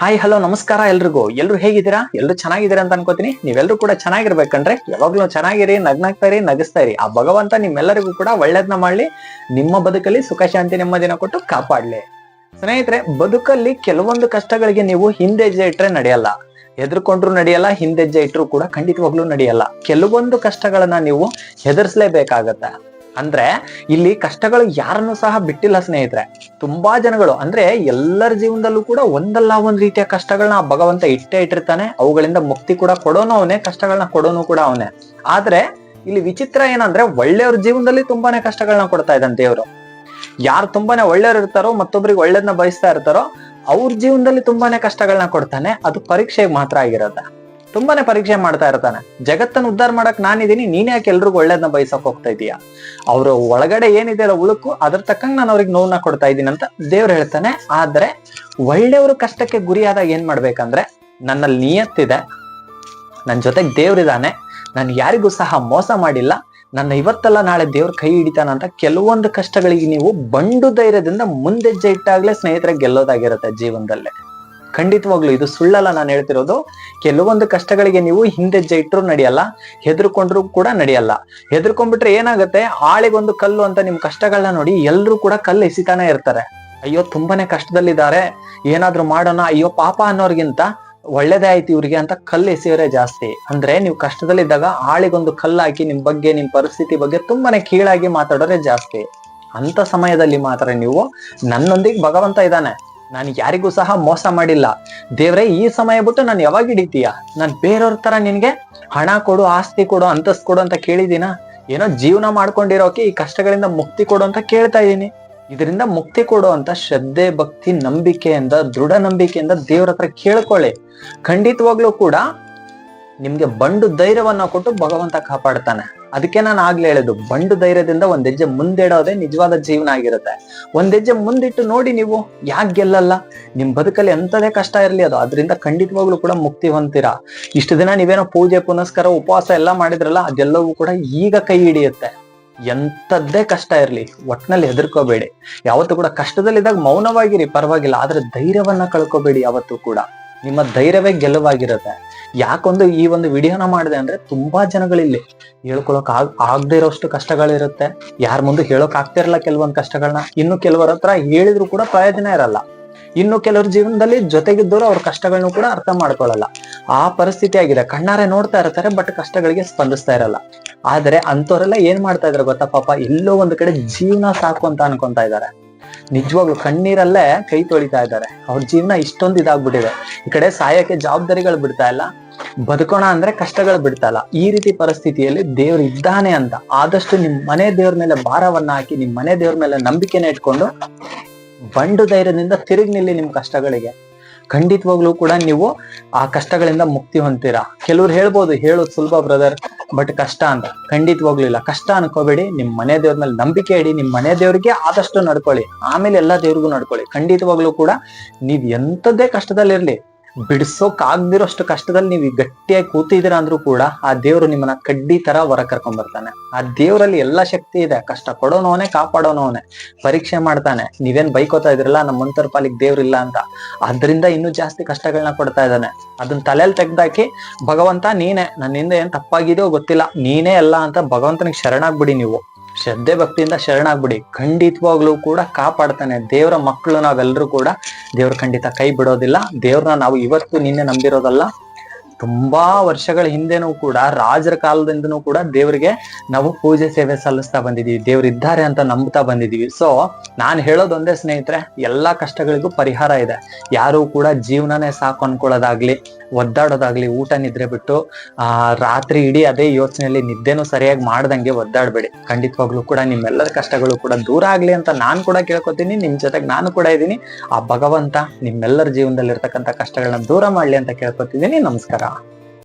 Hi hello ನಮಸ್ಕಾರ ಎಲ್ರಿಗೂ. ಎಲ್ರು ಹೇಗಿದ್ದೀರಾ? ಎಲ್ರು ಚೆನ್ನಾಗಿದ್ದೀರಾ ಅಂತ ಅನ್ಕೋತೀನಿ. ನೀವೆಲ್ಲರೂ ಕೂಡ ಚೆನ್ನಾಗಿರ್ಬೇಕಂದ್ರೆ ಯಾವಾಗ್ಲೂ ಚೆನ್ನಾಗಿರಿ ನಗ್ನಾಗ್ತಾ ಇರಿ ನಗಿಸ್ತಾ ಇರಿ ಆ ಭಗವಂತ ನಿಮ್ಮೆಲ್ಲರಿಗೂ ಕೂಡ ಒಳ್ಳೇದ್ನ ಮಾಡ್ಲಿ. ನಿಮ್ಮ ಬದುಕಲ್ಲಿ ಸುಖ, ಶಾಂತಿ, ನೆಮ್ಮದಿನ ಕೊಟ್ಟು ಕಾಪಾಡ್ಲಿ. ಸ್ನೇಹಿತರೆ, ಬದುಕಲ್ಲಿ ಕೆಲವೊಂದು ಕಷ್ಟಗಳಿಗೆ ನೀವು ಹಿಂದೆಜ್ಜೆ ಇಟ್ರೆ ನಡೆಯಲ್ಲ. ಹೆದರ್ಕೊಂಡ್ರು ನಡೆಯಲ್ಲ, ಹಿಂದೆಜ್ಜೆ ಇಟ್ರು ಕೂಡ ಖಂಡಿತವಾಗ್ಲೂ ನಡೆಯಲ್ಲ. ಕೆಲವೊಂದು ಕಷ್ಟಗಳನ್ನ ನೀವು ಹೆದರ್ಸ್ಲೇಬೇಕಾಗತ್ತೆ. ಅಂದ್ರೆ ಇಲ್ಲಿ ಕಷ್ಟಗಳು ಯಾರನ್ನು ಸಹ ಬಿಟ್ಟಿಲ್ಲ ಸ್ನೇಹಿತರೆ. ತುಂಬಾ ಜನಗಳು, ಅಂದ್ರೆ ಎಲ್ಲರ ಜೀವನದಲ್ಲೂ ಕೂಡ ಒಂದಲ್ಲ ಒಂದ್ ರೀತಿಯ ಕಷ್ಟಗಳನ್ನ ಭಗವಂತ ಇಟ್ಟೇ ಇಟ್ಟಿರ್ತಾನೆ. ಅವುಗಳಿಂದ ಮುಕ್ತಿ ಕೂಡ ಕೊಡೋನು ಅವನೇ ಕಷ್ಟಗಳನ್ನ ಕೊಡೋನು ಕೂಡ ಅವನೇ. ಆದ್ರೆ ಇಲ್ಲಿ ವಿಚಿತ್ರ ಏನಂದ್ರೆ ಒಳ್ಳೆಯವ್ರ ಜೀವನದಲ್ಲಿ ತುಂಬಾನೇ ಕಷ್ಟಗಳನ್ನ ಕೊಡ್ತಾ ಇದ್ದಾನೆ ದೇವರು. ಯಾರು ತುಂಬಾನೇ ಒಳ್ಳೆಯವ್ರು ಇರ್ತಾರೋ ಮತ್ತೊಬ್ಬರಿಗೆ ಒಳ್ಳೇದನ್ನ ಬಯಸ್ತಾ ಇರ್ತಾರೋ, ಅವ್ರ ಜೀವನದಲ್ಲಿ ತುಂಬಾನೇ ಕಷ್ಟಗಳನ್ನ ಕೊಡ್ತಾನೆ. ಅದು ಪರೀಕ್ಷೆಗೆ ಮಾತ್ರ ಆಗಿರುತ್ತೆ ತುಂಬಾನೇ ಪರೀಕ್ಷೆ ಮಾಡ್ತಾ ಇರ್ತಾನೆ. ಜಗತ್ತನ್ನು ಉದ್ಧಾರ ಮಾಡಕ್ ನಾನಿದ್ದೀನಿ ನೀನ್ ಯಾಕೆ ಎಲ್ರಿಗೂ ಒಳ್ಳೇದನ್ನ ಬಯಸಕ್ ಹೋಗ್ತಾ ಇದೀಯಾ? ಅವ್ರ ಒಳಗಡೆ ಏನಿದೆ ಅಲ್ಲ ಉಳುಕು, ಅದ್ರ ತಕ್ಕಂಗ್ ನಾನು ಅವ್ರಿಗೆ ನೋವನ್ನ ಕೊಡ್ತಾ ಇದ್ದೀನಿ ಅಂತ ದೇವ್ರು ಹೇಳ್ತಾನೆ. ಆದ್ರೆ ಒಳ್ಳೆಯವರು ಕಷ್ಟಕ್ಕೆ ಗುರಿಯಾದಾಗ ಏನ್ ಮಾಡ್ಬೇಕಂದ್ರೆ, ನನ್ನಲ್ಲಿ ನಿಯತ್ತಿದೆ. ನನ್ನ ಜೊತೆಗೆ ದೇವ್ರಿದಾನೆ ನಾನು ಯಾರಿಗೂ ಸಹ ಮೋಸ ಮಾಡಿಲ್ಲ. ನನ್ನ ಇವತ್ತಲ್ಲ ನಾಳೆ ದೇವ್ರ ಕೈ ಹಿಡಿತಾನ ಅಂತ ಕೆಲವೊಂದು ಕಷ್ಟಗಳಿಗೆ ನೀವು ಬಂಡು ಧೈರ್ಯದಿಂದ ಮುಂದೆಜ್ಜೆ ಇಟ್ಟಾಗ್ಲೇ ಸ್ನೇಹಿತರೆ ಗೆಲ್ಲೋದಾಗಿರುತ್ತೆ ಜೀವನದಲ್ಲಿ. ಖಂಡಿತವಾಗ್ಲು ಇದು ಸುಳ್ಳಲ್ಲ ನಾನು ಹೇಳ್ತಿರೋದು. ಕೆಲವೊಂದು ಕಷ್ಟಗಳಿಗೆ ನೀವು ಹಿಂದೆಜ್ಜೆ ಇಟ್ಟರು ನಡೆಯಲ್ಲ, ಹೆದರ್ಕೊಂಡ್ರು ಕೂಡ ನಡೆಯಲ್ಲ. ಹೆದರ್ಕೊಂಡ್ಬಿಟ್ರೆ ಏನಾಗುತ್ತೆ ಆಳಿಗೊಂದು ಕಲ್ಲು ಅಂತ ನಿಮ್ ಕಷ್ಟಗಳನ್ನ ನೋಡಿ ಎಲ್ರು ಕೂಡ ಕಲ್ಲು ಎಸಿತಾನೆ ಇರ್ತಾರೆ. ಅಯ್ಯೋ, ತುಂಬಾನೇ ಕಷ್ಟದಲ್ಲಿದ್ದಾರೆ, ಏನಾದ್ರೂ ಮಾಡೋಣ, ಅಯ್ಯೋ, ಪಾಪ ಅನ್ನೋರ್ಗಿಂತ ಒಳ್ಳೇದೇ ಆಯ್ತು ಇವ್ರಿಗೆ ಅಂತ ಕಲ್ಲು ಎಸೆಯೋರೆ ಜಾಸ್ತಿ. ಅಂದ್ರೆ ನೀವು ಕಷ್ಟದಲ್ಲಿದ್ದಾಗ ಆಳಿಗೊಂದು ಕಲ್ಲು ಹಾಕಿ ನಿಮ್ ಬಗ್ಗೆ, ನಿಮ್ ಪರಿಸ್ಥಿತಿ ಬಗ್ಗೆ ತುಂಬಾನೇ ಕೀಳಾಗಿ ಮಾತಾಡೋರೇ ಜಾಸ್ತಿ. ಅಂತ ಸಮಯದಲ್ಲಿ ಮಾತ್ರ ನೀವು ನನ್ನೊಂದಿಗೆ ಭಗವಂತ ಇದ್ದಾನೆ. ನಾನು ಯಾರಿಗೂ ಸಹ ಮೋಸ ಮಾಡಿಲ್ಲ. ದೇವ್ರೆ, ಈ ಸಮಯ ಬಿಟ್ಟು ನಾನು ಯಾವಾಗ ಹಿಡಿತೀಯ? ನಾನು ಬೇರೆಯವ್ರ ತರ ನಿನ್ಗೆ ಹಣ ಕೊಡು, ಆಸ್ತಿ ಕೊಡು ಅಂತಸ್ ಕೊಡು ಅಂತ ಕೇಳಿದೀನ ಏನೋ ಜೀವನ ಮಾಡ್ಕೊಂಡಿರೋಕೆ ಈ ಕಷ್ಟಗಳಿಂದ ಮುಕ್ತಿ ಕೊಡು ಅಂತ ಕೇಳ್ತಾ ಇದೀನಿ ಇದರಿಂದ ಮುಕ್ತಿ ಕೊಡು ಅಂತ ಶ್ರದ್ಧೆ, ಭಕ್ತಿ, ನಂಬಿಕೆಯಿಂದ, ದೃಢ ನಂಬಿಕೆಯಿಂದ ದೇವ್ರ ಹತ್ರ ಕೇಳ್ಕೊಳ್ಳಿ. ಖಂಡಿತವಾಗ್ಲೂ ಕೂಡ ನಿಮ್ಗೆ ಬಂಡು ಧೈರ್ಯವನ್ನ ಕೊಟ್ಟು ಭಗವಂತ ಕಾಪಾಡ್ತಾನೆ. ಅದಕ್ಕೆ ನಾನು ಆಗ್ಲೇ ಹೇಳುದು ಬಂಡು ಧೈರ್ಯದಿಂದ ಒಂದ್ ಹೆಜ್ಜೆ ಮುಂದಿಡೋದೇ ನಿಜವಾದ ಜೀವನ ಆಗಿರುತ್ತೆ. ಒಂದ್ ಹೆಜ್ಜೆ ಮುಂದಿಟ್ಟು ನೋಡಿ ನೀವು, ಯಾಕೆ ಗೆಲ್ಲಲ್ಲ? ನಿಮ್ ಬದುಕಲ್ಲಿ ಎಂತದೇ ಕಷ್ಟ ಇರಲಿ ಅದು. ಅದರಿಂದ ಖಂಡಿತವಾಗ್ಲೂ ಕೂಡ ಮುಕ್ತಿ ಹೊಂತೀರಾ ಇಷ್ಟು ದಿನ ನೀವೇನೋ ಪೂಜೆ, ಪುನಸ್ಕಾರ, ಉಪವಾಸ ಎಲ್ಲ ಮಾಡಿದ್ರಲ್ಲ, ಅದೆಲ್ಲವೂ ಕೂಡ ಈಗ ಕೈ ಹಿಡಿಯುತ್ತೆ. ಎಂತದ್ದೇ ಕಷ್ಟ ಇರ್ಲಿ, ಒಟ್ನಲ್ಲಿ ಹೆದರ್ಕೋಬೇಡಿ. ಯಾವತ್ತೂ ಕೂಡ ಕಷ್ಟದಲ್ಲಿದ್ದಾಗ ಮೌನವಾಗಿರಿ, ಪರವಾಗಿಲ್ಲ. ಆದ್ರೆ ಧೈರ್ಯವನ್ನ ಕಳ್ಕೋಬೇಡಿ ಯಾವತ್ತೂ ಕೂಡ. ನಿಮ್ಮ ಧೈರ್ಯವೇ ಗೆಲುವಾಗಿರುತ್ತೆ. ಯಾಕೊಂದು ಈ ಒಂದು ವಿಡಿಯೋನ ಮಾಡಿದೆ ಅಂದ್ರೆ ತುಂಬಾ ಜನಗಳಿಲ್ಲಿ ಹೇಳ್ಕೊಳಕ್ ಆಗ್, ಆಗದೆ ಇರೋಷ್ಟು ಕಷ್ಟಗಳಿರುತ್ತೆ. ಯಾರ ಮುಂದೆ ಹೇಳೋಕ್ ಆಗ್ತಿರಲ್ಲ ಕೆಲವೊಂದು ಕಷ್ಟಗಳನ್ನ ಇನ್ನು ಕೆಲವರ ಹತ್ರ ಹೇಳಿದ್ರು ಕೂಡ ಪ್ರಯೋಜನ ಇರಲ್ಲ. ಇನ್ನು ಕೆಲವರ ಜೀವನದಲ್ಲಿ ಜೊತೆಗಿದ್ದವರು ಅವ್ರ ಕಷ್ಟಗಳನ್ನ ಕೂಡ ಅರ್ಥ ಮಾಡ್ಕೊಳ್ಳಲ್ಲ ಆ ಪರಿಸ್ಥಿತಿ ಆಗಿದೆ. ಕಣ್ಣಾರೆ ನೋಡ್ತಾ ಇರ್ತಾರೆ, ಬಟ್ ಕಷ್ಟಗಳಿಗೆ ಸ್ಪಂದಿಸ್ತಾ ಇರಲ್ಲ. ಆದ್ರೆ ಅಂತವರೆಲ್ಲ ಏನ್ ಮಾಡ್ತಾ ಇದಾರೆ ಗೊತ್ತಾ ಪಾಪ? ಎಲ್ಲೋ ಒಂದ್ ಕಡೆ ಜೀವನ ಸಾಕು ಅಂತ ಅನ್ಕೊಂತಾ ಇದಾರೆ. ನಿಜವಾಗ್ಲು ಕಣ್ಣೀರಲ್ಲೇ ಕೈ ತೊಳಿತಾ ಇದ್ದಾರೆ. ಅವ್ರ ಜೀವನ ಇಷ್ಟೊಂದು ಇದಾಗ್ಬಿಟ್ಟಿದೆ. ಈ ಕಡೆ ಸಾಯಕ್ಕೆ ಜವಾಬ್ದಾರಿಗಳು ಬಿಡ್ತಾ ಇಲ್ಲ. ಬದುಕೋಣ ಅಂದ್ರೆ ಕಷ್ಟಗಳು ಬಿಡ್ತಾ ಇಲ್ಲ. ಈ ರೀತಿ ಪರಿಸ್ಥಿತಿಯಲ್ಲಿ ದೇವ್ರು ಇದ್ದಾನೆ ಅಂತ ಆದಷ್ಟು ನಿಮ್ ಮನೆ ದೇವ್ರ ಮೇಲೆ ಭಾರವನ್ನ ಹಾಕಿ, ನಿಮ್ ಮನೆ ದೇವ್ರ ಮೇಲೆ ನಂಬಿಕೆನ ಇಟ್ಕೊಂಡು ಬಂಡು ಧೈರ್ಯದಿಂದ ತಿರುಗಿ ನಿಲ್ಲಿ ನಿಮ್ ಕಷ್ಟಗಳಿಗೆ. ಖಂಡಿತವಾಗ್ಲೂ ಕೂಡ ನೀವು ಆ ಕಷ್ಟಗಳಿಂದ ಮುಕ್ತಿ ಹೊಂತೀರಾ ಕೆಲವ್ರು ಹೇಳ್ಬೋದು ಹೇಳೋದು ಸುಲಭ ಬ್ರದರ್ ಬಟ್ ಕಷ್ಟ ಅಂತ. ಖಂಡಿತವಾಗ್ಲೂ ಇಲ್ಲ. ಕಷ್ಟ ಅನ್ಕೋಬೇಡಿ. ನಿಮ್ ಮನೆ ದೇವ್ರ ಮೇಲೆ ನಂಬಿಕೆ ಇಡಿ. ನಿಮ್ ಮನೆ ದೇವ್ರಿಗೆ ಆದಷ್ಟು ನಡ್ಕೊಳ್ಳಿ. ಆಮೇಲೆ ಎಲ್ಲಾ ದೇವ್ರಿಗೂ ನಡ್ಕೊಳ್ಳಿ. ಖಂಡಿತವಾಗ್ಲೂ ಕೂಡ ನೀವ್ ಎಂಥದ್ದೇ ಕಷ್ಟದಲ್ಲಿರ್ಲಿ ಬಿಡಿಸೋಕ್ ಆಗ್ದಿರೋಷ್ಟು ಕಷ್ಟದಲ್ಲಿ ನೀವು ಗಟ್ಟಿಯಾಗಿ ಕೂತಿದ್ದೀರಾ ಅಂದ್ರೂ ಕೂಡ ಆ ದೇವ್ರು ನಿಮ್ಮನ್ನ ಕಡ್ಡಿ ತರ ಹೊರ ಕರ್ಕೊಂಡ್ ಬರ್ತಾನೆ. ಆ ದೇವರಲ್ಲಿ ಎಲ್ಲಾ ಶಕ್ತಿ ಇದೆ. ಕಷ್ಟ ಕೊಡೋನವನೇ ಕಾಪಾಡೋನವನೇ. ಪರೀಕ್ಷೆ ಮಾಡ್ತಾನೆ. ನೀವೇನ್ ಬೈಕೋತಾ ಇದ್ರಲ್ಲ, ನಮ್ಮ ಮಂತರ ಪಾಲಿಗೆ ದೇವ್ರಿಲ್ಲ ಅಂತ. ಅದರಿಂದ ಇನ್ನೂ ಜಾಸ್ತಿ ಕಷ್ಟಗಳನ್ನ ಕೊಡ್ತಾ ಇದ್ದಾನೆ. ಅದನ್ನ ತಲೆಯಲ್ಲಿ ತೆಗ್ದಾಕಿ, ಭಗವಂತ ನೀನೆ. ನನ್ನಿಂದ ಏನ್ ತಪ್ಪಾಗಿದೆಯೋ ಗೊತ್ತಿಲ್ಲ. ನೀನೇ ಅಲ್ಲ ಅಂತ ಭಗವಂತನಿಗೆ ಶರಣಾಗ್ಬಿಡಿ ನೀವು. ಶ್ರದ್ಧೆ ಭಕ್ತಿಯಿಂದ ಶರಣಾಗ್ಬಿಡಿ. ಖಂಡಿತವಾಗ್ಲೂ ಕೂಡ ಕಾಪಾಡ್ತಾನೆ. ದೇವರ ಮಕ್ಕಳು ನಾವೆಲ್ಲರೂ ಕೂಡ ದೇವ್ರ ಖಂಡಿತ ಕೈ ಬಿಡೋದಿಲ್ಲ. ದೇವ್ರನ್ನ ನಾವು ಇವತ್ತು ನಿನ್ನೆ ನಂಬಿರೋದಲ್ಲ. ತುಂಬಾ ವರ್ಷಗಳ ಹಿಂದೆನೂ ಕೂಡ, ರಾಜರ ಕಾಲದಿಂದನೂ ಕೂಡ ದೇವರಿಗೆ ನಾವು ಪೂಜೆ, ಸೇವೆ ಸಲ್ಲಿಸ್ತಾ ಬಂದಿದೀವಿ. ದೇವ್ರು ಇದ್ದಾರೆ ಅಂತ ನಂಬ್ತಾ ಬಂದಿದೀವಿ. ಸೊ ನಾನ್ ಹೇಳೋದೊಂದೇ ಸ್ನೇಹಿತರೆ, ಎಲ್ಲಾ ಕಷ್ಟಗಳಿಗೂ ಪರಿಹಾರ ಇದೆ. ಯಾರು ಕೂಡ ಜೀವನನೇ ಸಾಕು ಅನ್ಕೊಳ್ಳೋದಾಗ್ಲಿ ಒದ್ದಾಡೋದಾಗ್ಲಿ, ಊಟ ನಿದ್ರೆ ಬಿಟ್ಟು, ಆ, ರಾತ್ರಿ ಇಡೀ ಅದೇ ಯೋಚನೆಯಲ್ಲಿ ನಿದ್ದೆನೂ ಸರಿಯಾಗಿ ಮಾಡ್ದಂಗೆ ಒದ್ದಾಡಬೇಡಿ. ಖಂಡಿತವಾಗ್ಲೂ ಕೂಡ ನಿಮ್ಮೆಲ್ಲರ ಕಷ್ಟಗಳು ಕೂಡ ದೂರ ಆಗ್ಲಿ ಅಂತ ನಾನ್ ಕೂಡ ಕೇಳ್ಕೊತೀನಿ, ನಿಮ್ ಜೊತೆಗೆ ನಾನು ಕೂಡ ಇದ್ದೀನಿ ಆ ಭಗವಂತ ನಿಮ್ಮೆಲ್ಲರ ಜೀವನದಲ್ಲಿ ಇರ್ತಕ್ಕಂಥ ಕಷ್ಟಗಳನ್ನ ದೂರ ಮಾಡ್ಲಿ ಅಂತ ಕೇಳ್ಕೊತಿದ್ದೀನಿ. ನಮಸ್ಕಾರ.